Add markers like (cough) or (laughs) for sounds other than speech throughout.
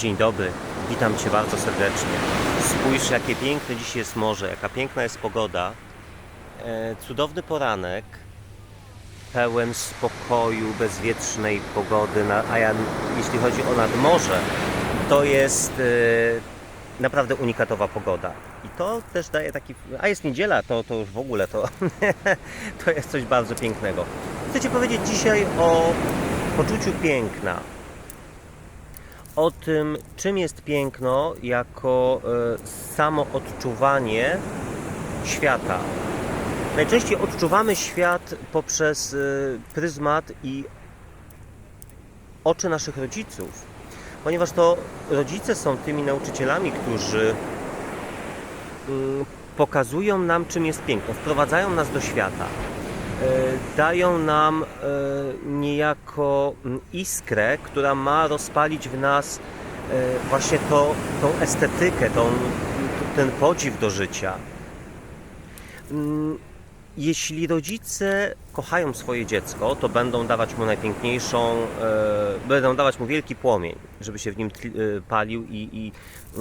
Dzień dobry, witam Cię bardzo serdecznie. Spójrz, jakie piękne dziś jest morze, jaka piękna jest pogoda. E, cudowny poranek, pełen spokoju, bezwietrznej pogody, na, a ja, jeśli chodzi o nadmorze, to jest e, naprawdę unikatowa pogoda. I to też daje taki. A jest niedziela, to, to już w ogóle to, (laughs) to jest coś bardzo pięknego. Chcę Ci powiedzieć dzisiaj o poczuciu piękna o tym, czym jest piękno jako e, samo odczuwanie świata. Najczęściej odczuwamy świat poprzez e, pryzmat i oczy naszych rodziców, ponieważ to rodzice są tymi nauczycielami, którzy mm, pokazują nam, czym jest piękno, wprowadzają nas do świata dają nam e, niejako mm, iskrę, która ma rozpalić w nas e, właśnie to, tą estetykę, tą, ten podziw do życia. Mm, Jeśli rodzice kochają swoje dziecko, to będą dawać mu najpiękniejszą, e, będą dawać mu wielki płomień, żeby się w nim e, palił i, i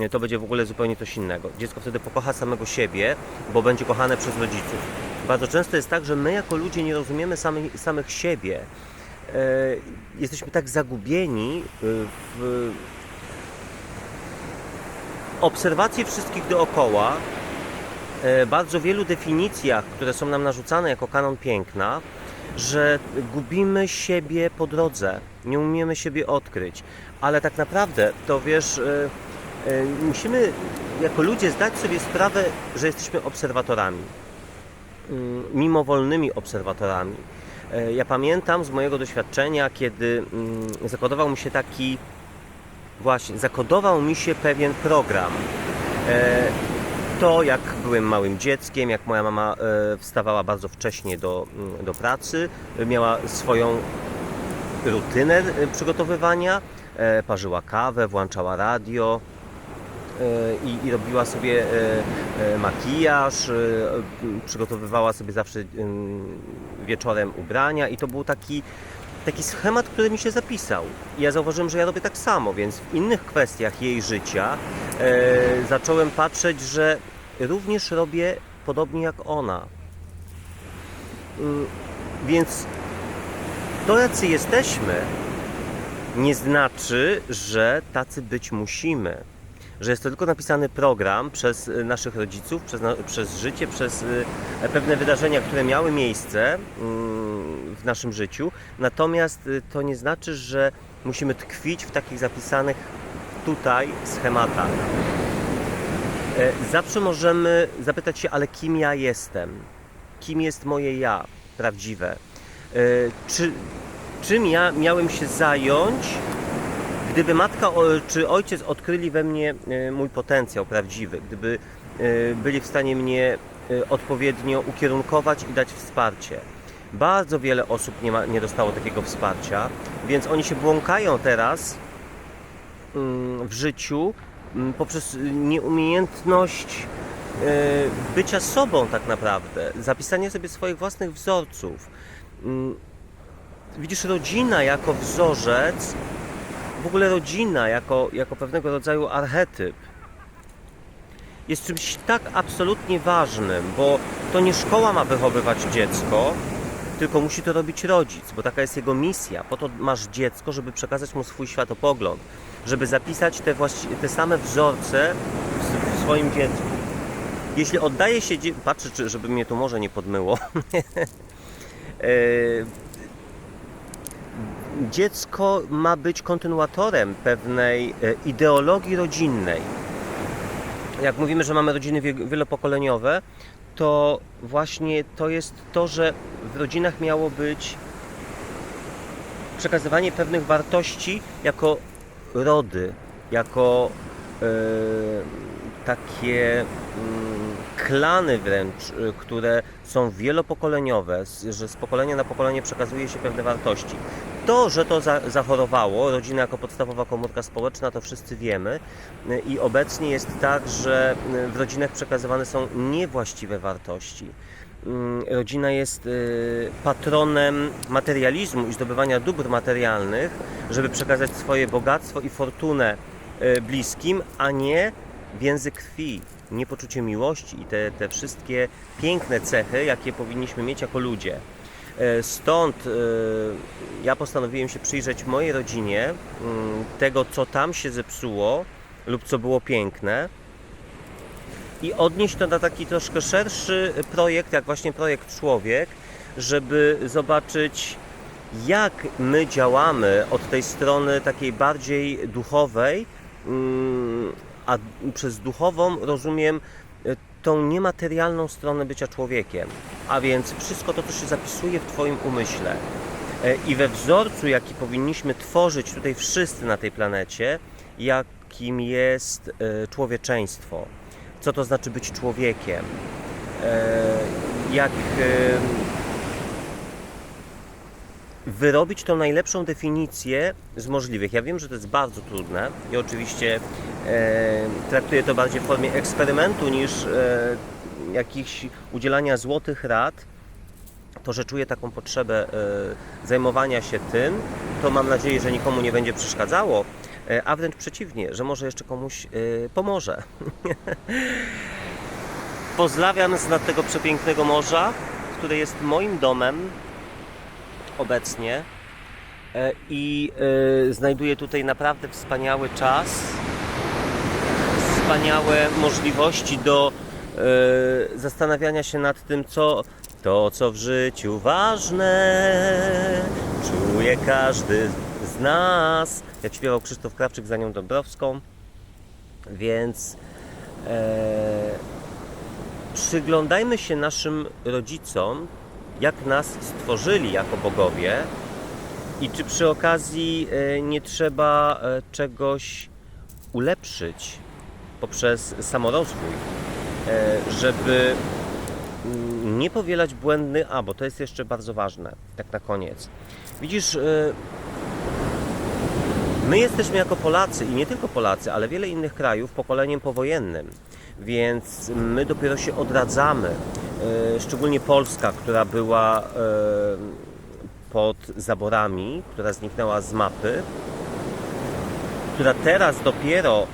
to będzie w ogóle zupełnie coś innego. Dziecko wtedy pokocha samego siebie, bo będzie kochane przez rodziców. Bardzo często jest tak, że my jako ludzie nie rozumiemy samych, samych siebie. E, jesteśmy tak zagubieni e, w obserwacji wszystkich dookoła, e, bardzo wielu definicjach, które są nam narzucane jako kanon piękna, że gubimy siebie po drodze, nie umiemy siebie odkryć. Ale tak naprawdę to wiesz, musimy jako ludzie zdać sobie sprawę, że jesteśmy obserwatorami mimowolnymi obserwatorami. E, Ja pamiętam z mojego doświadczenia, kiedy mm, zakodował mi się taki, właśnie, zakodował mi się pewien program. E, To jak byłem małym dzieckiem, jak moja mama e, wstawała bardzo wcześnie do, mm, do pracy, miała swoją rutynę e, przygotowywania, parzyła kawę, włączała radio, i, i robiła sobie e, e, makijaż, e, przygotowywała sobie zawsze em, wieczorem ubrania i to był taki, taki schemat, który mi się zapisał. I ja zauważyłem, że ja robię tak samo, więc w innych kwestiach jej życia e, zacząłem patrzeć, że również robię podobnie jak ona. Mm, Więc to, jacy jesteśmy, nie znaczy, że tacy być musimy. Że jest to tylko napisany program przez y, naszych rodziców, przez, przez życie, przez y, pewne wydarzenia, które miały miejsce mm, w naszym życiu. Natomiast y, to nie znaczy, że musimy tkwić w takich zapisanych tutaj schematach. E, Zawsze możemy zapytać się, ale kim ja jestem? Kim jest moje ja prawdziwe? E, Czy, czym ja miałem się zająć, gdyby matka czy ojciec odkryli we mnie e, mój potencjał prawdziwy, gdyby e, byli w stanie mnie e, odpowiednio ukierunkować i dać wsparcie. Bardzo wiele osób nie, ma, nie dostało takiego wsparcia, więc oni się błąkają teraz mm, w życiu mm, poprzez nieumiejętność bycia sobą tak naprawdę, zapisanie sobie swoich własnych wzorców. Mm, Widzisz, rodzina jako wzorzec, w ogóle rodzina jako, jako pewnego rodzaju archetyp jest czymś tak absolutnie ważnym, bo to nie szkoła ma wychowywać dziecko, tylko musi to robić rodzic, bo taka jest jego misja. Po to masz dziecko, żeby przekazać mu swój światopogląd, żeby zapisać te, te same wzorce w, w swoim dziecku. Jeśli oddaje się, patrzę, żeby mnie tu może nie podmyło. (laughs) E, dziecko ma być kontynuatorem pewnej e, ideologii rodzinnej. Jak mówimy, że mamy rodziny wie- wielopokoleniowe, to właśnie to jest to, że w rodzinach miało być przekazywanie pewnych wartości jako rody, jako e, takie mm, klany wręcz, y, które są wielopokoleniowe, że z pokolenia na pokolenie przekazuje się pewne wartości. To, że to za, zachorowało, rodzina jako podstawowa komórka społeczna, to wszyscy wiemy y, i obecnie jest tak, że y, w rodzinach przekazywane są niewłaściwe wartości. Mm, Rodzina jest y, patronem materializmu i zdobywania dóbr materialnych, żeby przekazać swoje bogactwo i fortunę e, bliskim, a nie więzy krwi, nie poczucie miłości i te, te wszystkie piękne cechy, jakie powinniśmy mieć jako ludzie. E, Stąd e, ja postanowiłem się przyjrzeć mojej rodzinie, mm, tego co tam się zepsuło lub co było piękne i odnieść to na taki troszkę szerszy projekt, jak właśnie projekt Człowiek, żeby zobaczyć, jak my działamy od tej strony takiej bardziej duchowej, mm, a przez duchową rozumiem tą niematerialną stronę bycia człowiekiem, a więc wszystko to, co się zapisuje w Twoim umyśle. E, I we wzorcu, jaki powinniśmy tworzyć tutaj wszyscy na tej planecie, jakim jest e, człowieczeństwo. Co to znaczy być człowiekiem, e, jak wyrobić tą najlepszą definicję z możliwych. Ja wiem, że to jest bardzo trudne i oczywiście e, traktuję to bardziej w formie eksperymentu niż jakichś udzielania złotych rad. To, że czuję taką potrzebę zajmowania się tym, to mam nadzieję, że nikomu nie będzie przeszkadzało, E, a wręcz przeciwnie, że może jeszcze komuś e, pomoże. (laughs) Pozdrawiam z nad tego przepięknego morza, które jest moim domem obecnie E, i e, znajduję tutaj naprawdę wspaniały czas, wspaniałe możliwości do e, zastanawiania się nad tym, co to, co w życiu ważne, czuje każdy z nas. Jak śpiewał Krzysztof Krawczyk za nią Dąbrowską. Więc e, przyglądajmy się naszym rodzicom, jak nas stworzyli jako bogowie i czy przy okazji e, nie trzeba e, czegoś ulepszyć poprzez samorozwój, e, żeby mm, nie powielać błędny, a bo to jest jeszcze bardzo ważne, tak na koniec. Widzisz, My jesteśmy jako Polacy i nie tylko Polacy, ale wiele innych krajów pokoleniem powojennym, więc my dopiero się odradzamy. E, szczególnie Polska, która była e, pod zaborami, która zniknęła z mapy, która teraz dopiero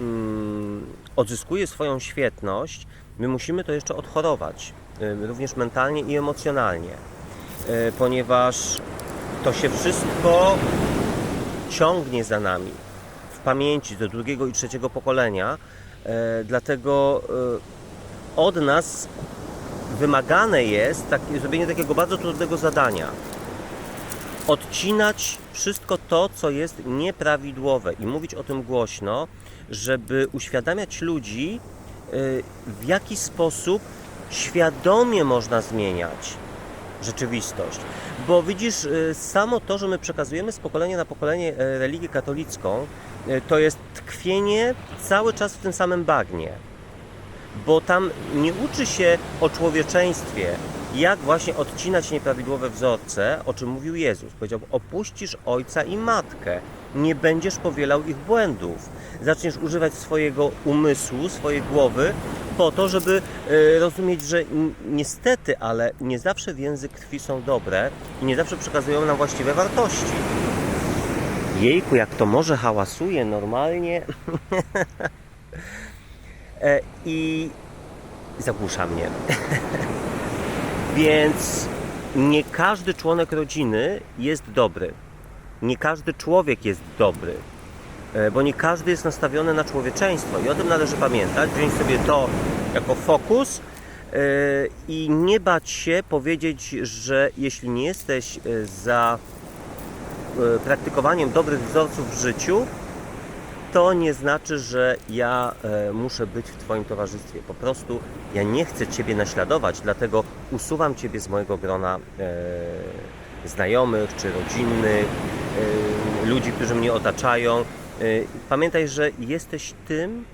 mm, odzyskuje swoją świetność, my musimy to jeszcze odchorować, e, również mentalnie i emocjonalnie, ponieważ to się wszystko ciągnie za nami w pamięci do drugiego i trzeciego pokolenia. Dlatego od nas wymagane jest takie, zrobienie takiego bardzo trudnego zadania. Odcinać wszystko to, co jest nieprawidłowe i mówić o tym głośno, żeby uświadamiać ludzi, e, w jaki sposób świadomie można zmieniać rzeczywistość. Bo widzisz, y, samo to, że my przekazujemy z pokolenia na pokolenie e, religię katolicką, to jest tkwienie cały czas w tym samym bagnie. Bo tam nie uczy się o człowieczeństwie, jak właśnie odcinać nieprawidłowe wzorce, o czym mówił Jezus. Powiedział, opuścisz ojca i matkę, nie będziesz powielał ich błędów. Zaczniesz używać swojego umysłu, swojej głowy po to, żeby e, rozumieć, że niestety, ale nie zawsze więzy krwi są dobre i nie zawsze przekazują nam właściwe wartości. Jejku, jak to może hałasuje normalnie. (laughs) E, I zagłusza mnie. (laughs) Więc nie każdy członek rodziny jest dobry. Nie każdy człowiek jest dobry, e, bo nie każdy jest nastawiony na człowieczeństwo i o tym należy pamiętać, wziąć sobie to jako fokus e, i nie bać się powiedzieć, że jeśli nie jesteś za praktykowaniem dobrych wzorców w życiu, to nie znaczy, że ja e, muszę być w Twoim towarzystwie. Po prostu ja nie chcę Ciebie naśladować, dlatego usuwam Ciebie z mojego grona e, znajomych czy rodzinnych, e, ludzi, którzy mnie otaczają. E, pamiętaj, że jesteś tym,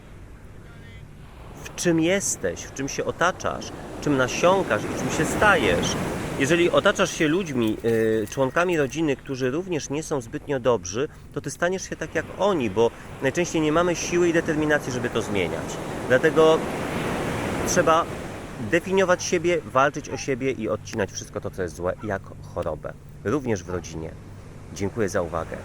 w czym jesteś, w czym się otaczasz, czym nasiąkasz i czym się stajesz. Jeżeli otaczasz się ludźmi, y, członkami rodziny, którzy również nie są zbytnio dobrzy, to ty staniesz się tak jak oni, bo najczęściej nie mamy siły i determinacji, żeby to zmieniać. Dlatego trzeba definiować siebie, walczyć o siebie i odcinać wszystko to, co jest złe, jak chorobę. Również w rodzinie. Dziękuję za uwagę.